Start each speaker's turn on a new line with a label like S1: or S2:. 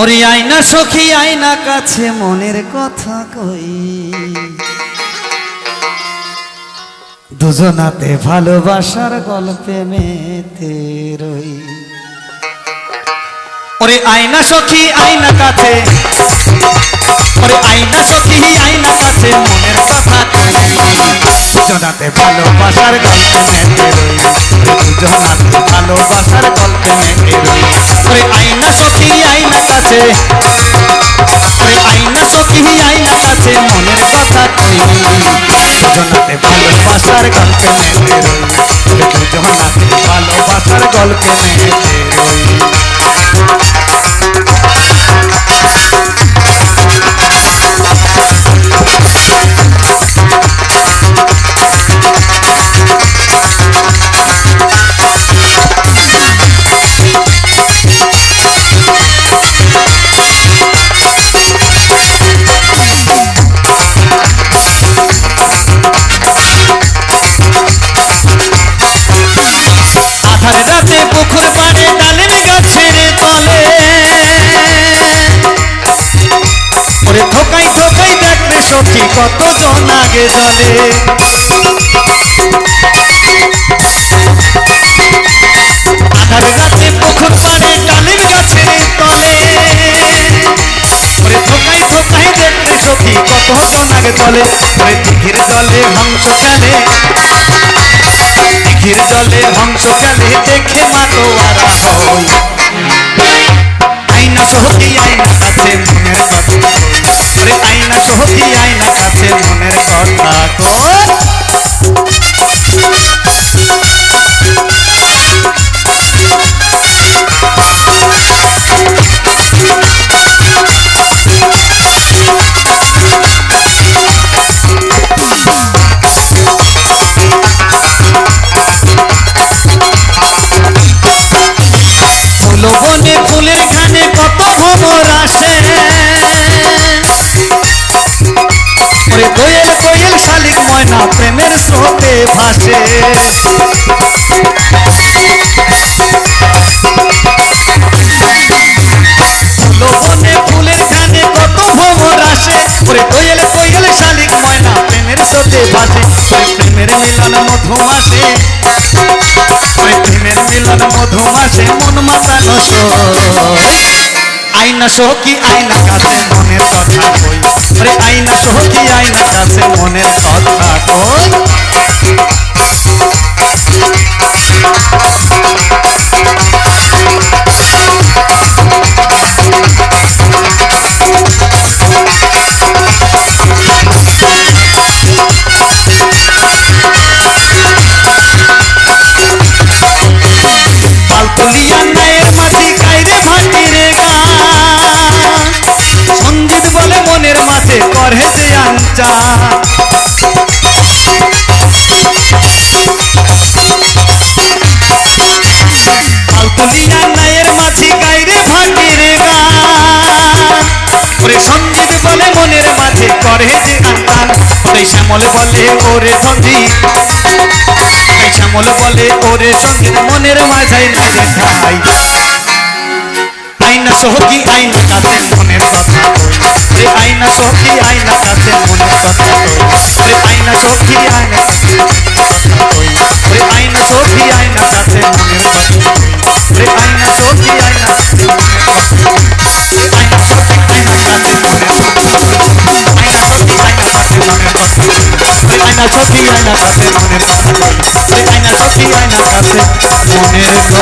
S1: ওরে আয়না সখী, আয়না কাছে মনের কথা কই। দুজনাতে ভালোবাসার গল্পে মেতে রই। ওরে আয়না সখী, আয়না কাছে, ওরে আয়না সখী, আয়না কাছে মনের কথা কই। দুজনাতে ভালোবাসার গল্পে মেতে রই। দুজনাতে ভালোবাসার গল্পে মেতে রই। ওরে আয়না সখী কাছে ওরে আইনা সখী আইনা কাছে মনের কথা কই দুজনাতে ভালোবাসার গল্পে মেতে ওরে ভালোবাসার গল্পে মেতে সখী কতজন আগে জলে আধার রাতে পুকুর পাড়ে ডালিম গাছের তলে। থোকাই থোকাই দেখলে সখী কতজন আগে জলে দিঘির জলে হংস চলে দিঘির জলে হংস চলে দেখে হই মনের প্রেমের স্রোতে ভাসে। ফুল বনে ফুলের খানে কত আসে। দোয়েল কোয়েল শালিক ময়না প্রেমের স্রোতে ভাসে। প্রেমের মিলন মধু প্রেমের মিলন মধু মন মাতানো আইনা সহকি আইনা কাছে, মনের কথা কই? ওরে আইনা সহকি আইনা কাছে, মনের কথা আঞ্চা পালতলিয়া নায়ের মাঝি কাইরে ভাটিরে গা। ওরে সঞ্জিত বলে মনের মাঝে করে যে আঞ্চান ওরে শ্যামল বলে ওরে এই শ্যামল বলে ওরে সংগীত মনের মাঝাই লাগে ঠাই আইনা সহকি আইনা কাছে কই ওরে আইনা সহকি আইনা কাছে কই ওরে আইনা সহকি আইনা কাছে ওরে আইনা সহকি আইনা কাছে কই ওরে আইনা সহকি আইনা কাছে আইনা সহকি আইনা কাছে কই আইনা সহকি আইনা কাছে ওরে আইনা সহকি আইনা কাছে ওরে আইনা সহকি আইনা কাছে মনের কথা